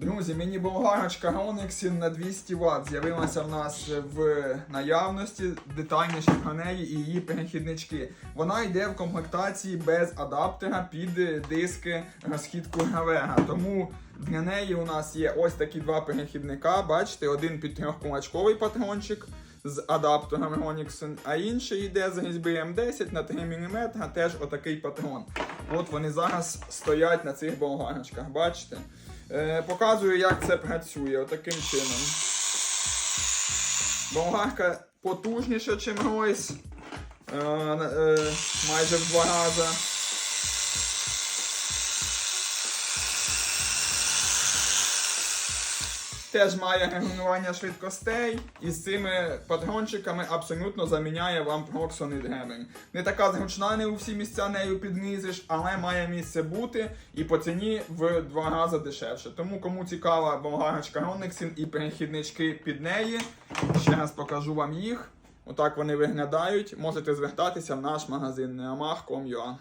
Друзі, мені болгарочка Ronixin на 200 Вт з'явилася в нас в наявності, детальніше про неї і її перехіднички. Вона йде в комплектації без адаптера під диски розхідку Гавега. Тому для неї у нас є ось такі два перехідника. Бачите, один під трьохкулачковий патрончик з адаптером Ronixon, а інший йде з різьби М10 на 3 мм, теж отакий патрон. От вони зараз стоять на цих болгарочках, бачите? Е, показую, як це працює отаким чином. Болгарка потужніша, ніж Ройс. Е, е, майже в два рази. Теж має регулювання швидкостей і з цими патрончиками абсолютно заміняє вам Proxonid Gaming. Не така зручна, не у всі місця нею піднизиш, але має місце бути і по ціні в два рази дешевше. Тому кому цікава болгарочка Ronixin і перехіднички під неї, ще раз покажу вам їх. Отак вони виглядають. Можете звертатися в наш магазин neamag.com.ua